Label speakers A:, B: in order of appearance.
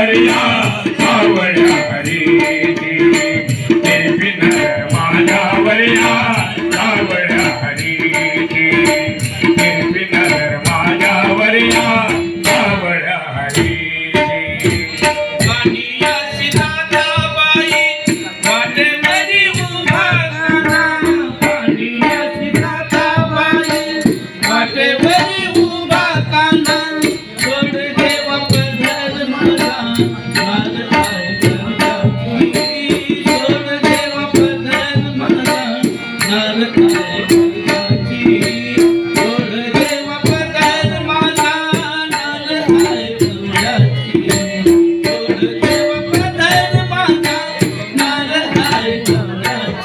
A: കാവടിയാ കാവടിയാ Hari തെരുപ്പിന മാതാവരിയാ